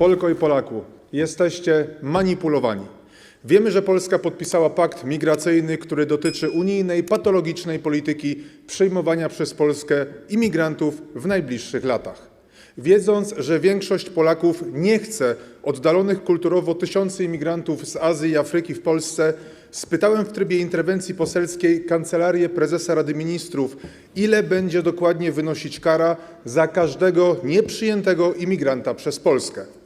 Polko i Polaku, jesteście manipulowani. Wiemy, że Polska podpisała pakt migracyjny, który dotyczy unijnej, patologicznej polityki przyjmowania przez Polskę imigrantów w najbliższych latach. Wiedząc, że większość Polaków nie chce oddalonych kulturowo tysiący imigrantów z Azji i Afryki w Polsce, spytałem w trybie interwencji poselskiej Kancelarię Prezesa Rady Ministrów, ile będzie dokładnie wynosić kara za każdego nieprzyjętego imigranta przez Polskę.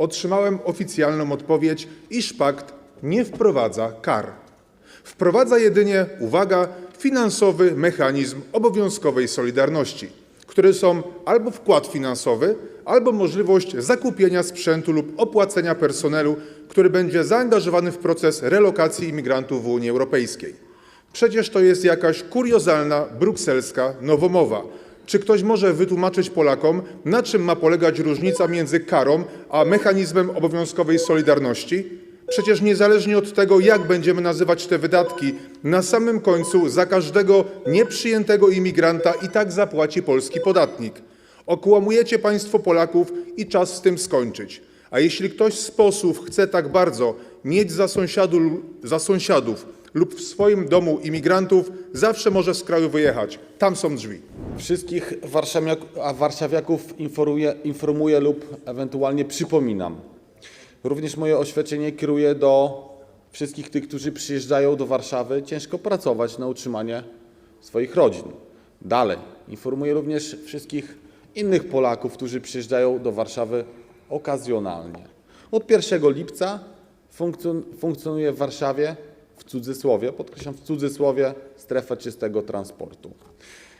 Otrzymałem oficjalną odpowiedź, iż pakt nie wprowadza kar. Wprowadza jedynie, uwaga, finansowy mechanizm obowiązkowej solidarności, który są albo wkład finansowy, albo możliwość zakupienia sprzętu lub opłacenia personelu, który będzie zaangażowany w proces relokacji imigrantów w Unii Europejskiej. Przecież to jest jakaś kuriozalna brukselska nowomowa. Czy ktoś może wytłumaczyć Polakom, na czym ma polegać różnica między karą a mechanizmem obowiązkowej solidarności? Przecież niezależnie od tego, jak będziemy nazywać te wydatki, na samym końcu za każdego nieprzyjętego imigranta i tak zapłaci polski podatnik. Okłamujecie Państwo Polaków i czas z tym skończyć. A jeśli ktoś z posłów chce tak bardzo mieć za, sąsiadu, za sąsiadów lub w swoim domu imigrantów, zawsze może z kraju wyjechać. Tam są drzwi. Wszystkich warszawiaków informuję, informuję lub ewentualnie przypominam. Również moje oświadczenie kieruję do wszystkich tych, którzy przyjeżdżają do Warszawy ciężko pracować na utrzymanie swoich rodzin. Dalej, informuję również wszystkich innych Polaków, którzy przyjeżdżają do Warszawy okazjonalnie. Od 1 lipca funkcjon- funkcjonuje w Warszawie, w cudzysłowie, podkreślam w cudzysłowie, strefa czystego transportu.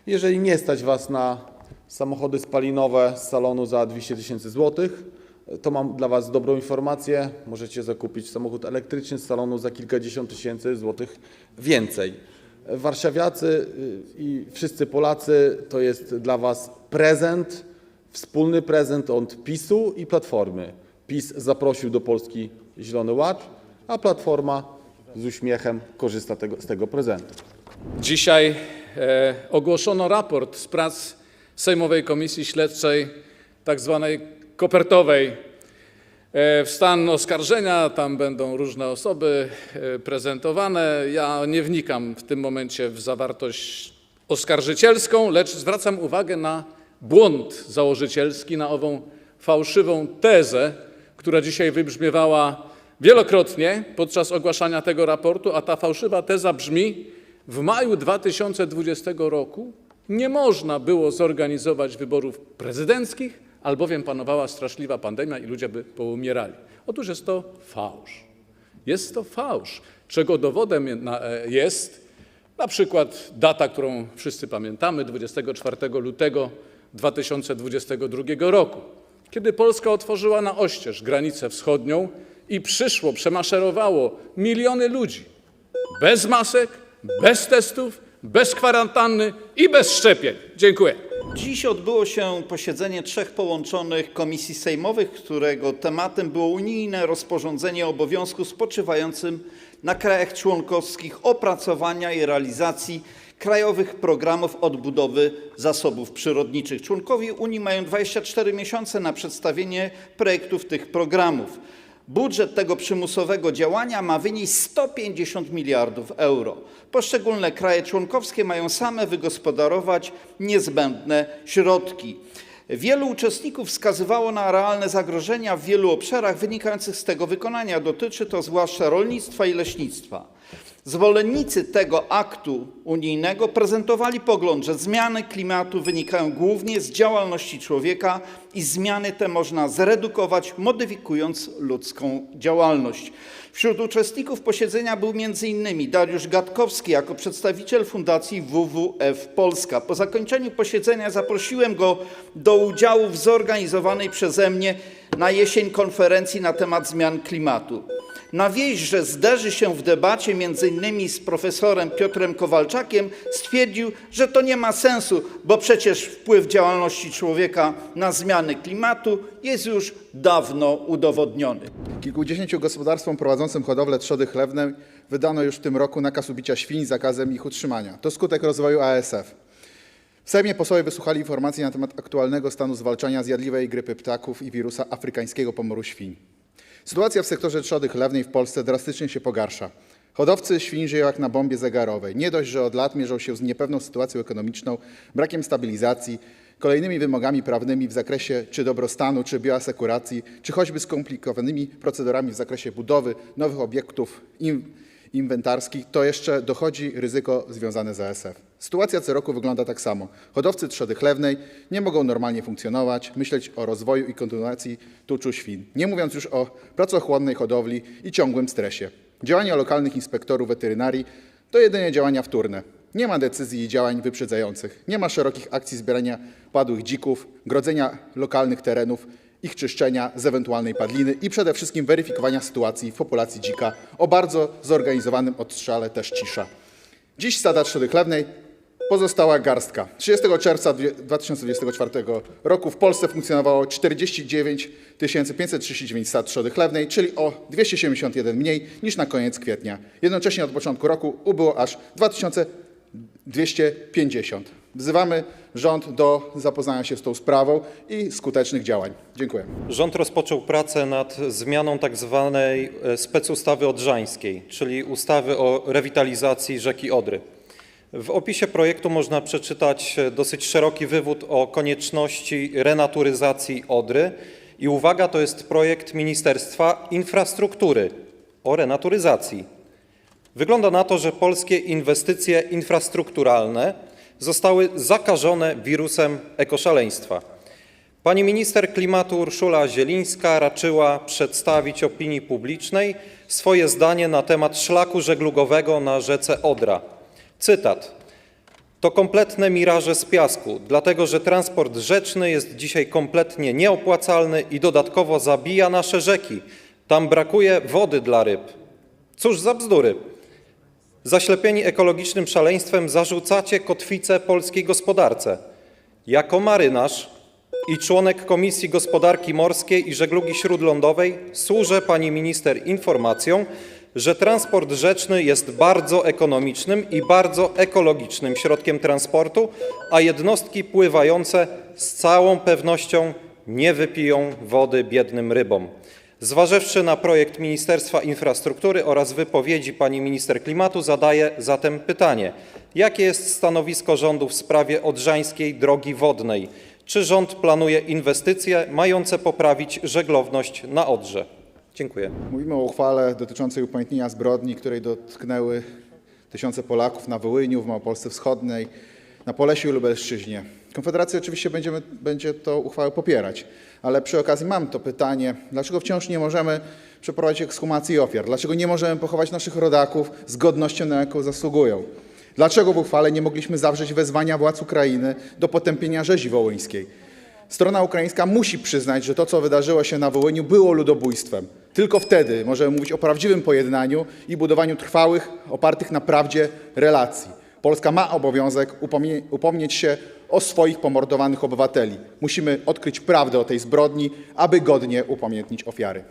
Jeżeli nie stać Was na samochody spalinowe z salonu za 200 tysięcy złotych, to mam dla Was dobrą informację. Możecie zakupić samochód elektryczny z salonu za kilkadziesiąt tysięcy złotych więcej. Warszawiacy y, i wszyscy Polacy to jest dla Was prezent, wspólny prezent od PiSu i Platformy. PiS zaprosił do Polski Zielony Ład, a Platforma z uśmiechem korzysta tego, z tego prezentu. Dzisiaj e, ogłoszono raport z prac Sejmowej Komisji Śledczej, tak zwanej kopertowej. E, w stan oskarżenia, tam będą różne osoby e, prezentowane. Ja nie wnikam w tym momencie w zawartość oskarżycielską, lecz zwracam uwagę na błąd założycielski, na ową fałszywą tezę, która dzisiaj wybrzmiewała wielokrotnie podczas ogłaszania tego raportu, a ta fałszywa teza brzmi: w maju 2020 roku nie można było zorganizować wyborów prezydenckich, albowiem panowała straszliwa pandemia i ludzie by poumierali. Otóż jest to fałsz. Jest to fałsz, czego dowodem e, jest na przykład data, którą wszyscy pamiętamy, 24 lutego 2022 roku, kiedy Polska otworzyła na oścież granicę wschodnią i przyszło, przemaszerowało miliony ludzi bez masek, bez testów, bez kwarantanny i bez szczepień. Dziękuję. Dziś odbyło się posiedzenie trzech połączonych komisji sejmowych, którego tematem było unijne rozporządzenie o obowiązku spoczywającym na krajach członkowskich opracowania i realizacji krajowych programów odbudowy zasobów przyrodniczych. Członkowie Unii mają 24 miesiące na przedstawienie projektów tych programów. Budżet tego przymusowego działania ma wynieść 150 miliardów euro. Poszczególne kraje członkowskie mają same wygospodarować niezbędne środki. Wielu uczestników wskazywało na realne zagrożenia w wielu obszarach wynikających z tego wykonania. Dotyczy to zwłaszcza rolnictwa i leśnictwa. Zwolennicy tego aktu unijnego prezentowali pogląd, że zmiany klimatu wynikają głównie z działalności człowieka i zmiany te można zredukować, modyfikując ludzką działalność. Wśród uczestników posiedzenia był m.in. Dariusz Gatkowski jako przedstawiciel Fundacji WWF Polska. Po zakończeniu posiedzenia zaprosiłem go do udziału w zorganizowanej przeze mnie na jesień konferencji na temat zmian klimatu. Na wieść, że zderzy się w debacie m.in. z profesorem Piotrem Kowalczakiem, stwierdził, że to nie ma sensu, bo przecież wpływ działalności człowieka na zmiany klimatu jest już dawno udowodniony. Kilkudziesięciu gospodarstwom prowadzącym hodowlę trzody chlewnej wydano już w tym roku nakaz ubicia świń zakazem ich utrzymania. To skutek rozwoju ASF. W Sejmie posłowie wysłuchali informacji na temat aktualnego stanu zwalczania zjadliwej grypy ptaków i wirusa afrykańskiego pomoru świń. Sytuacja w sektorze trzody chlewnej w Polsce drastycznie się pogarsza. Hodowcy świń żyją jak na bombie zegarowej. Nie dość, że od lat mierzą się z niepewną sytuacją ekonomiczną, brakiem stabilizacji, kolejnymi wymogami prawnymi w zakresie czy dobrostanu, czy bioasekuracji, czy choćby skomplikowanymi procedurami w zakresie budowy nowych obiektów inwentarskich, to jeszcze dochodzi ryzyko związane z ASF. Sytuacja co roku wygląda tak samo. Hodowcy trzody chlewnej nie mogą normalnie funkcjonować, myśleć o rozwoju i kontynuacji tuczu świn, nie mówiąc już o pracochłonnej hodowli i ciągłym stresie. Działania lokalnych inspektorów weterynarii to jedynie działania wtórne. Nie ma decyzji i działań wyprzedzających. Nie ma szerokich akcji zbierania padłych dzików, grodzenia lokalnych terenów, ich czyszczenia z ewentualnej padliny i przede wszystkim weryfikowania sytuacji w populacji dzika. O bardzo zorganizowanym odstrzale też cisza. Dziś stada trzody chlewnej pozostała garstka. 30 czerwca 2024 roku w Polsce funkcjonowało 49 539 stad trzody chlewnej, czyli o 271 mniej niż na koniec kwietnia. Jednocześnie od początku roku ubyło aż 2250. Wzywamy rząd do zapoznania się z tą sprawą i skutecznych działań. Dziękuję. Rząd rozpoczął pracę nad zmianą tak zwanej e, specustawy odrzańskiej, czyli ustawy o rewitalizacji rzeki Odry. W opisie projektu można przeczytać e, dosyć szeroki wywód o konieczności renaturyzacji Odry i uwaga, to jest projekt Ministerstwa Infrastruktury o renaturyzacji. Wygląda na to, że polskie inwestycje infrastrukturalne zostały zakażone wirusem ekoszaleństwa. Pani minister klimatu Urszula Zielińska raczyła przedstawić opinii publicznej swoje zdanie na temat szlaku żeglugowego na rzece Odra. Cytat. To kompletne miraże z piasku, dlatego że transport rzeczny jest dzisiaj kompletnie nieopłacalny i dodatkowo zabija nasze rzeki. Tam brakuje wody dla ryb. Cóż za bzdury. Zaślepieni ekologicznym szaleństwem zarzucacie kotwicę polskiej gospodarce. Jako marynarz i członek Komisji Gospodarki Morskiej i Żeglugi Śródlądowej służę pani minister informacją, że transport rzeczny jest bardzo ekonomicznym i bardzo ekologicznym środkiem transportu, a jednostki pływające z całą pewnością nie wypiją wody biednym rybom. Zważywszy na projekt Ministerstwa Infrastruktury oraz wypowiedzi pani minister klimatu, zadaję zatem pytanie: jakie jest stanowisko rządu w sprawie odrzańskiej drogi wodnej? Czy rząd planuje inwestycje mające poprawić żeglowność na Odrze? Dziękuję. Mówimy o uchwale dotyczącej upamiętnienia zbrodni, której dotknęły tysiące Polaków na Wołyniu, w Małopolsce Wschodniej, na Polesiu i Lubelszczyźnie. Konfederacja oczywiście będziemy, będzie tę uchwałę popierać, ale przy okazji mam to pytanie, dlaczego wciąż nie możemy przeprowadzić ekshumacji ofiar? Dlaczego nie możemy pochować naszych rodaków z godnością, na jaką zasługują? Dlaczego w uchwale nie mogliśmy zawrzeć wezwania władz Ukrainy do potępienia rzezi wołyńskiej? Strona ukraińska musi przyznać, że to, co wydarzyło się na Wołyniu, było ludobójstwem. Tylko wtedy możemy mówić o prawdziwym pojednaniu i budowaniu trwałych, opartych na prawdzie relacji. Polska ma obowiązek upomnie, upomnieć się o swoich pomordowanych obywateli. Musimy odkryć prawdę o tej zbrodni, aby godnie upamiętnić ofiary.